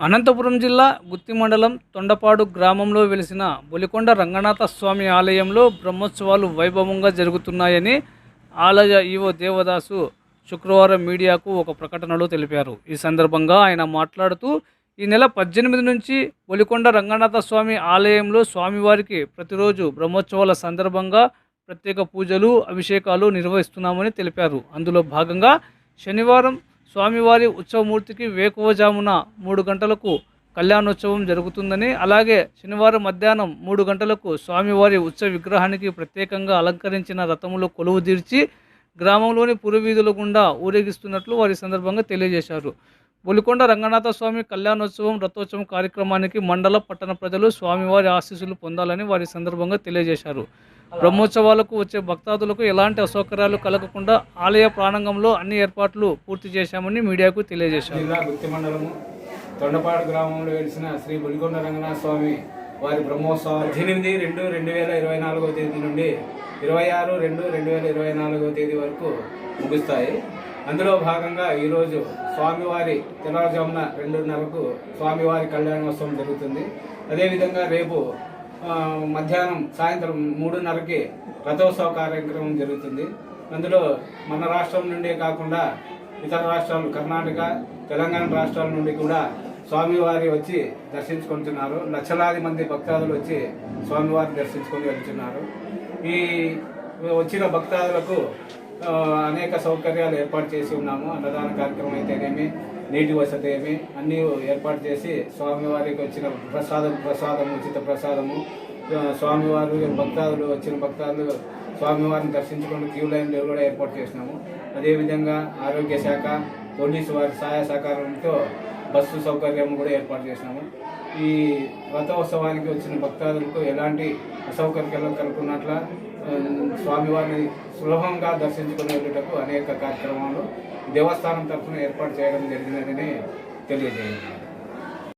అనంతపురం జిల్లా గుత్తి మండలం తొండపాడు గ్రామంలో వెలిసిన బొలికొండ రంగనాథ స్వామి ఆలయంలో బ్రహ్మోత్సవాలు వైభవంగా జరుగుతున్నాయని ఆలయ ఈవో దేవదాసు శుక్రవారం మీడియాకు ఒక ప్రకటనలో తెలిపారు. ఈ సందర్భంగా ఆయన మాట్లాడుతూ ఈ నెల పద్దెనిమిది నుంచి బొలికొండ రంగనాథ స్వామి ఆలయంలో స్వామివారికి ప్రతిరోజు బ్రహ్మోత్సవాల సందర్భంగా ప్రత్యేక పూజలు అభిషేకాలు నిర్వహిస్తున్నామని తెలిపారు. అందులో భాగంగా శనివారం స్వామివారి ఉత్సవమూర్తికి వేకువజామున మూడు గంటలకు కళ్యాణోత్సవం జరుగుతుందని అలాగే శనివారం మధ్యాహ్నం మూడు గంటలకు స్వామివారి ఉత్సవ విగ్రహానికి ప్రత్యేకంగా అలంకరించిన రథములో కొలువు తీర్చి గ్రామంలోని పురవీధుల గుండా ఊరేగిస్తున్నట్లు వారి సందర్భంగా తెలియజేశారు. బొలికొండ రంగనాథ స్వామి కళ్యాణోత్సవం రథోత్సవం కార్యక్రమానికి మండల పట్టణ ప్రజలు స్వామివారి ఆశీస్సులు పొందాలని వారి సందర్భంగా తెలియజేశారు. బ్రహ్మోత్సవాలకు వచ్చే భక్తాదులకు ఎలాంటి అసౌకర్యాలు కలగకుండా ఆలయ ప్రాంగణంలో అన్ని ఏర్పాట్లు పూర్తి చేశామని మీడియాకు తెలియజేశారు. మండలము తొండపాడు గ్రామంలో వెలిసిన శ్రీ బులికొండ రంగనాథ స్వామి వారి బ్రహ్మోత్సవం పద్దెనిమిది రెండు రెండు వేల ఇరవై నాలుగో తేదీ నుండి ఇరవై ఆరు రెండు రెండు వేల ఇరవై నాలుగో తేదీ వరకు ముగుస్తాయి. అందులో భాగంగా ఈరోజు స్వామివారి తెల్లవారుజామున రెండున్నరకు స్వామివారి కళ్యాణోత్సవం జరుగుతుంది. అదేవిధంగా రేపు మధ్యాహ్నం సాయంత్రం మూడున్నరకి రథోత్సవ కార్యక్రమం జరుగుతుంది. అందులో మన రాష్ట్రం నుండే కాకుండా ఇతర రాష్ట్రాలు కర్ణాటక తెలంగాణ రాష్ట్రాల నుండి కూడా స్వామివారి వచ్చి దర్శించుకుంటున్నారు. లక్షలాది మంది భక్తాదులు వచ్చి స్వామివారిని దర్శించుకొని వెళ్తున్నారు. ఈ వచ్చిన భక్తాదులకు అనేక సౌకర్యాలు ఏర్పాటు చేసి ఉన్నాము. అన్నదాన కార్యక్రమం అయితేనేమి నీటి వసతి ఏమి అన్నీ ఏర్పాటు చేసి స్వామివారికి వచ్చిన ప్రసాదం ప్రసాదం ఉచిత ప్రసాదము స్వామివారు భక్తాదులు వచ్చిన భక్తాదులు స్వామివారిని దర్శించుకుని క్యూ లైన్లు కూడా ఏర్పాటు చేసినాము. అదేవిధంగా ఆరోగ్య శాఖ పోలీసు వారి సహాయ సహకారంతో బస్సు సౌకర్యం కూడా ఏర్పాటు చేసినాము. ఈ రథోత్సవానికి వచ్చిన భక్తాదులకు ఎలాంటి అసౌకర్యాలు కలుగున్నట్ల స్వామివారిని సులభంగా దర్శించుకుని వెళ్ళేటకు అనేక కార్యక్రమాలు దేవస్థానం తరఫున ఏర్పాటు చేయడం జరిగినదని తెలియజేయండి.